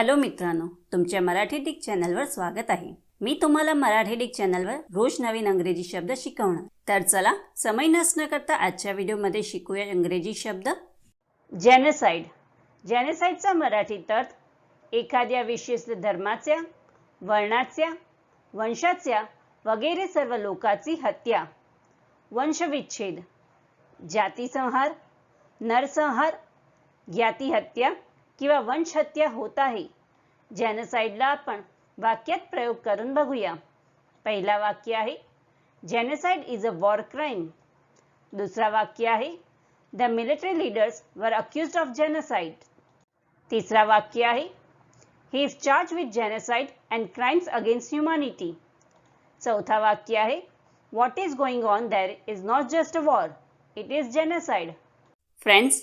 Hello मित्रांनो तुमच्या Marathi Dick चॅनलवर स्वागत आहे. मी तुम्हाला मराठी डिक चॅनलवर रोज नवीन अंग्रेजी शब्द शिकवणार. तर चला समय नसणं करता आजच्या व्हिडिओमध्ये शिकूया इंग्रजी शब्द. जेनेसाईड जेनेसाईडचा मराठीत अर्थ एखाद्या विशिष्ट धर्माच्या वर्णाच्या वंशाच्या वगैरे सर्व लोकांची हत्या. वंशविच्छेद. जातीसंहार नरसंहार ज्ञाती हत्या किंवा वंश हत्या होत आहे. जेनेसाईडला आपण वाक्यात प्रयोग करून बघूया. पहिला वाक्य आहे genocide is a war crime दुसरा वाक्य आहे the military leaders were accuse of genocide तिसरा वाक्य आहे he is charge with genocide and crimes against humanity चौथा वाक्य आहे what is going on there is not just a war it is genocide friends